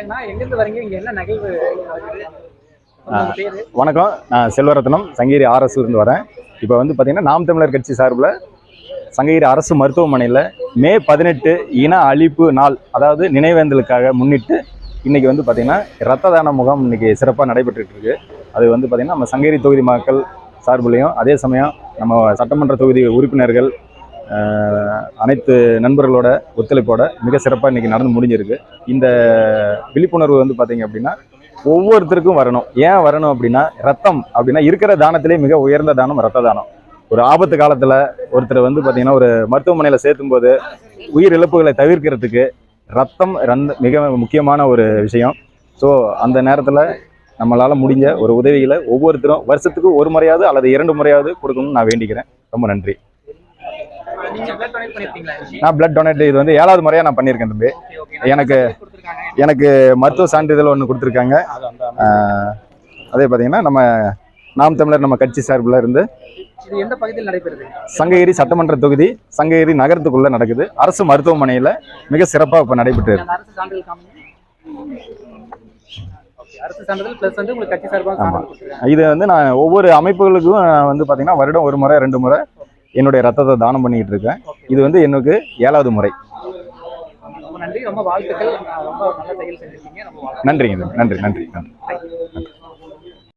எங்கேருந்து வரீங்க? இங்க என்ன வணக்கம். நான் செல்வரத்னம் சங்ககிரி இருந்து வரேன். இப்போ வந்து பார்த்தீங்கன்னா நாம் தமிழர் கட்சி சார்பில் சங்ககிரி அரசு மருத்துவமனையில் மே பதினெட்டு இன அழிப்பு நாள் அதாவது நினைவேந்தலுக்காக முன்னிட்டு இன்னைக்கு வந்து பார்த்தீங்கன்னா ரத்த தான முகாம் இன்னைக்கு சிறப்பாக நடைபெற்றுட்டு இருக்கு. அது வந்து பார்த்தீங்கன்னா நம்ம சங்ககிரி தொகுதி மக்கள் சார்புலையும் அதே சமயம் நம்ம சட்டமன்ற தொகுதி உறுப்பினர்கள் அனைத்து நண்பர்களோட ஒத்துழைப்போட மிக சிறப்பாக இன்றைக்கி நடந்து முடிஞ்சிருக்கு. இந்த விழிப்புணர்வு வந்து பார்த்தீங்க அப்படின்னா ஒவ்வொருத்தருக்கும் வரணும். ஏன் வரணும் அப்படின்னா ரத்தம் அப்படின்னா இருக்கிற தானத்திலே மிக உயர்ந்த தானம் ரத்த தானம். ஒரு ஆபத்து காலத்தில் ஒருத்தர் வந்து பார்த்தீங்கன்னா ஒரு மருத்துவமனையில் சேர்த்தும் போது உயிர் இழப்புகளை தவிர்க்கிறதுக்கு ரத்தம் ரந்த மிக முக்கியமான ஒரு விஷயம். ஸோ அந்த நேரத்தில் நம்மளால் முடிஞ்ச ஒரு உதவிகளை ஒவ்வொருத்தரும் வருஷத்துக்கு ஒரு முறையாவது அல்லது இரண்டு முறையாவது கொடுக்கணும்னு நான் வேண்டிக்கிறேன். ரொம்ப நன்றி நீங்க பிளட் டொனேட் பண்ணிருக்கீங்களா நான் பிளட் டொனேட் இது வந்து ஏழாவது முறையாக நான் பண்ணியிருக்கேன் தம்பி. எனக்கு- எனக்கு மருத்துவ சான்றிதழ் ஒன்று கொடுத்துருக்காங்க. அதே பார்த்தீங்கன்னா நம்ம நாம் தமிழர் நம்ம கட்சி சார்பில் இருந்து எந்த பகுதியில் நடைபெறுது? சங்ககிரி சட்டமன்ற தொகுதி சங்ககிரி நகரத்துக்குள்ள நடக்குது. அரசு மருத்துவமனையில் மிக சிறப்பாக இப்போ நடைபெற்று இது வந்து நான் ஒவ்வொரு அமைப்புகளுக்கும் வந்து பார்த்தீங்கன்னா வருடம் ஒரு முறை ரெண்டு முறை என்னுடைய ரத்தத்தை தானம் பண்ணிக்கிட்டு இருக்கேன். இது வந்து எனக்கு ஏழாவது முறை. நன்றி. ரொம்ப வாழ்த்துக்கள். நன்றிங்க நன்றி நன்றி நன்றி.